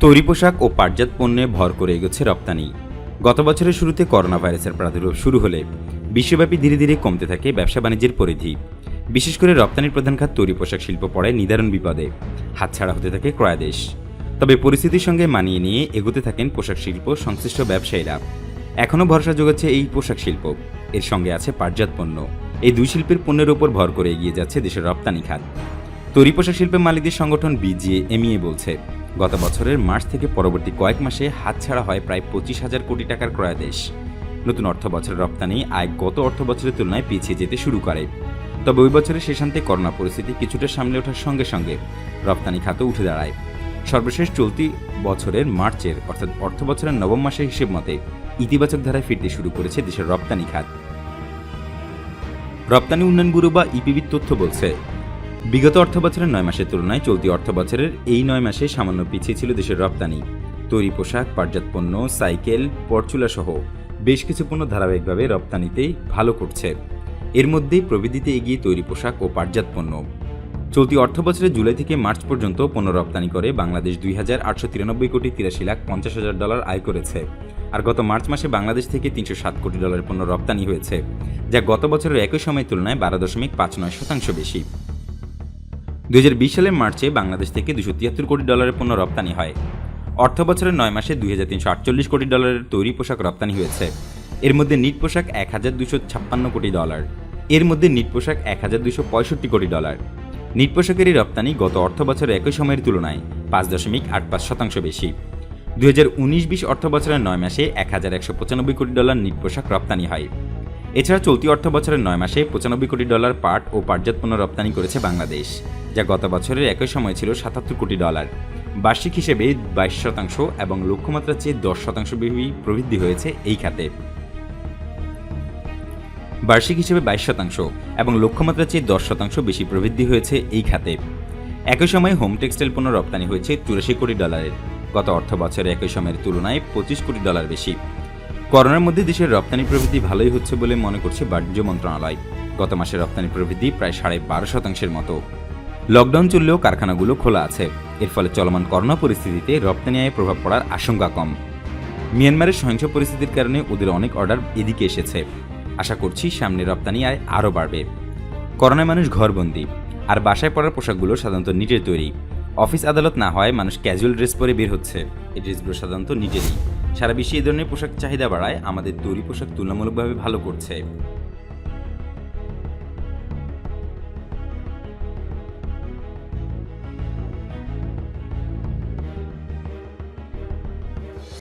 তৈরি পোশাক ও পাটজাত পণ্যে ভর করে এগোচ্ছে রপ্তানি। গত বছরের শুরুতে করোনা ভাইরাসের প্রাদুর্ভাব শুরু হলে বিশ্বব্যাপী ধীরে ধীরে কমতে থাকে ব্যবসা বাণিজ্যের পরিধি। বিশেষ করে রপ্তানির প্রধান খাত তৈরি পোশাক শিল্প পড়ায় নিদারুণ বিপদে। হাতছাড়া হতে থাকে ক্রয়াদেশ। তবে পরিস্থিতির সঙ্গে মানিয়ে নিয়ে এগোতে থাকেন পোশাক শিল্প সংশ্লিষ্ট ব্যবসায়ীরা। এখনও ভরসা যোগাচ্ছে এই পোশাক শিল্প। এর সঙ্গে আছে পাটজাত পণ্য। এই দুই শিল্পের পণ্যের ওপর ভর করে এগিয়ে যাচ্ছে দেশের রপ্তানি খাত। তৈরি পোশাক শিল্পের মালিকদের সংগঠন বিজিএ এমইএ বলছে গত বছরের মার্চ থেকে পরবর্তী কয়েক মাসে হাতছাড়া হয় প্রায় পঁচিশ হাজার কোটি টাকার ক্রয়াদেশ নতুন অর্থ বছরের রপ্তানি আয় গত অর্থ বছরের তুলনায় পিছিয়ে যেতে শুরু করে। তবে ওই বছরের শেষান্তে করোনা পরিস্থিতি কিছুটা সামলে ওঠার সঙ্গে সঙ্গে রপ্তানি খাতও উঠে দাঁড়ায়। সর্বশেষ চলতি বছরের মার্চের, অর্থাৎ অর্থ বছরের নবম মাসের হিসেব মতে ইতিবাচক ধারায় ফিরতে শুরু করেছে দেশের রপ্তানি খাত। রপ্তানি উন্নয়ন ব্যুরো বা ইপিবির তথ্য বলছে বিগত অর্থ বছরের নয় মাসের তুলনায় চলতি অর্থ বছরের এই নয় মাসে সামান্য পিছিয়ে ছিল দেশের রপ্তানি। তৈরি পোশাক, পাটজাত পণ্য, সাইকেল, পরচুলা সহ বেশ কিছু পণ্য ধারাবাহিকভাবে রপ্তানিতে ভালো করছে। এর মধ্যেই প্রবৃদ্ধিতে এগিয়ে তৈরি পোশাক ও পাটজাত পণ্য। চলতি অর্থ বছরের জুলাই থেকে মার্চ পর্যন্ত পণ্য রপ্তানি করে বাংলাদেশ দুই হাজার আটশো তিরানব্বই কোটি তিরাশি লাখ পঞ্চাশ হাজার ডলার আয় করেছে। আর গত মার্চ মাসে বাংলাদেশ থেকে তিনশো সাত কোটি ডলারের পণ্য রপ্তানি হয়েছে, যা গত বছরের একই সময়ের তুলনায় বারো দশমিক পাঁচ নয় শতাংশ বেশি। দুই হাজার বিশ সালের মার্চে বাংলাদেশ থেকে দুশো তিয়াত্তর কোটি ডলারের পণ্য রপ্তানি হয়। অর্থ বছরের নয় মাসে দুই হাজার তিনশো আটচল্লিশ কোটি ডলারের তৈরি পোশাক রপ্তানি হয়েছে। এর মধ্যে নিট পোশাক এক হাজার দুশো ছাপ্পান্ন কোটি ডলার। এর মধ্যে নিট পোশাক এক হাজার দুশো পঁয়ষট্টি কোটি ডলার। নিট পোশাকের এই রপ্তানি গত অর্থ বছরের একই সময়ের তুলনায় পাঁচ দশমিক আট পাঁচ শতাংশ বেশি। দুই হাজার উনিশ বিশ অর্থ বছরের নয় মাসে এক হাজার একশো পঁচানব্বই কোটি ডলার নিট পোশাক রপ্তানি হয়। এছাড়া চলতি অর্থ বছরের নয় মাসে পঁচানব্বই কোটি ডলার পাট ও পাটজাত পণ্য রপ্তানি করেছে বাংলাদেশ। যা গত বছরের একই সময় ছিল সাতাত্তর কোটি ডলার। বার্ষিক হিসেবে বাইশ শতাংশ এবং লক্ষ্যমাত্রার চেয়ে দশ শতাংশ প্রবৃদ্ধি হয়েছে এই খাতে। বার্ষিক হিসেবে বাইশ শতাংশ এবং লক্ষ্যমাত্রার চেয়ে দশ শতাংশ বেশি প্রবৃদ্ধি হয়েছে এই খাতে। একই সময়ে হোম টেক্সটাইল পণ্য রপ্তানি হয়েছে চুরাশি কোটি ডলারের। গত অর্থ বছরে একই সময়ের তুলনায় পঁচিশ কোটি ডলার বেশি। করোনার মধ্যে দেশের রপ্তানি প্রবৃদ্ধি ভালোই হচ্ছে বলে মনে করছে বাণিজ্য মন্ত্রণালয়। গত মাসে রপ্তানি প্রবৃদ্ধি প্রায় সাড়ে বারো শতাংশের মতো। লকডাউন চললেও কারখানাগুলো খোলা আছে। এর ফলে চলমান করোনা পরিস্থিতিতে রপ্তানি আয়ে প্রভাব পড়ার আশঙ্কা কম। মিয়ানমারের সহিংস পরিস্থিতির কারণে ওদের অনেক অর্ডার এদিকে এসেছে। আশা করছি সামনে রপ্তানি আয় আরও বাড়বে। করোনায় মানুষ ঘরবন্দি। আর বাসায় পরার পোশাকগুলো সাধারণত নিজের তৈরি। অফিস আদালত না হয় মানুষ ক্যাজুয়াল ড্রেস পরে বের হচ্ছে। এই ড্রেসগুলো সাধারণত নিজেরই। সারা বিশ্বে এই ধরনের পোশাক চাহিদা বাড়ায়। আমাদের তৈরি পোশাক তুলনামূলকভাবে ভালো করছে।